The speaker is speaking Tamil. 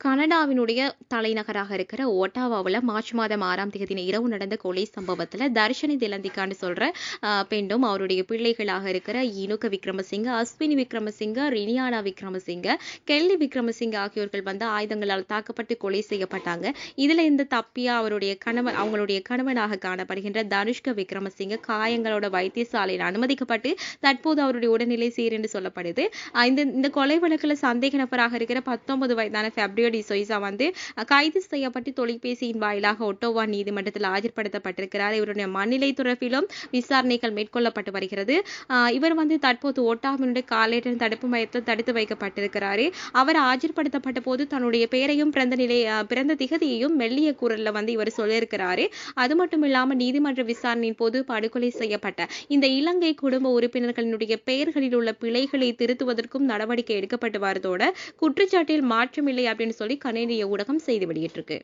கனடாவினுடைய தலைநகராக இருக்கிற ஒட்டாவாவில் மார்ச் மாதம் ஆறாம் தேதி இரவு நடந்த கொலை சம்பவத்தில் தர்ஷினி திலந்திகான்னு சொல்ற பெண்டும் அவருடைய பிள்ளைகளாக இருக்கிற இனுக விக்ரமசிங்க அஸ்வினி விக்ரமசிங்க ரினியானா விக்ரமசிங்க கெல்லி விக்ரமசிங்க ஆகியோர்கள் வந்து ஆயுதங்களால் தாக்கப்பட்டு கொலை செய்யப்பட்டாங்க. இதுல இந்த தப்பியா அவருடைய கணவன் அவங்களுடைய கணவனாக காணப்படுகின்ற தனுஷ்க விக்ரமசிங்க காயங்களோட வைத்தியசாலையில் அனுமதிக்கப்பட்டு தற்போது அவருடைய உடல்நிலை சீர் என்று சொல்லப்படுது. அஹ் இந்த இந்த கொலை வழக்குல சந்தேக நபராக இருக்கிற பத்தொன்பது வயதான ஃபெப்ரியோ டி சொய்சா வந்து கைது செய்யப்பட்டு தொலைபேசியின் வாயிலாக ஒட்டோவா நீதிமன்றத்தில் ஆஜர்படுத்தப்பட்டிருக்கிறார். இவருடைய மண்ணிலை துறப்பிலும் விசாரணைகள் மேற்கொள்ளப்பட்டு வருகிறது. இவர் வந்து தற்போது ஒட்டாவினுடைய காலேட்டன் தடுப்பு மையத்தில் தடுத்து வைக்கப்பட்டிருக்கிறாரு. அவர் ஆஜர்படுத்தப்பட்ட போது தன்னுடைய பெயரையும் பிறந்த நிலை பிறந்த திகதியையும் மெல்லிய குரல்ல வந்து இவர் சொல்லியிருக்கிறாரு. அது மட்டும் இல்லாம நீதிமன்ற விசாரணையின் போது படுகொலை செய்யப்பட்ட இந்த இலங்கை குடும்ப உறுப்பினர்களினுடைய பெயர்களில் உள்ள பிழைகளை திருத்துவதற்கும் நடவடிக்கை எடுக்கப்பட்டு வரதோட குற்றச்சாட்டில் மாற்றமில்லை அப்படின்னு சொல்லி கனேடிய ஊடகம் செய்தி வெளியிட்டிருக்கு.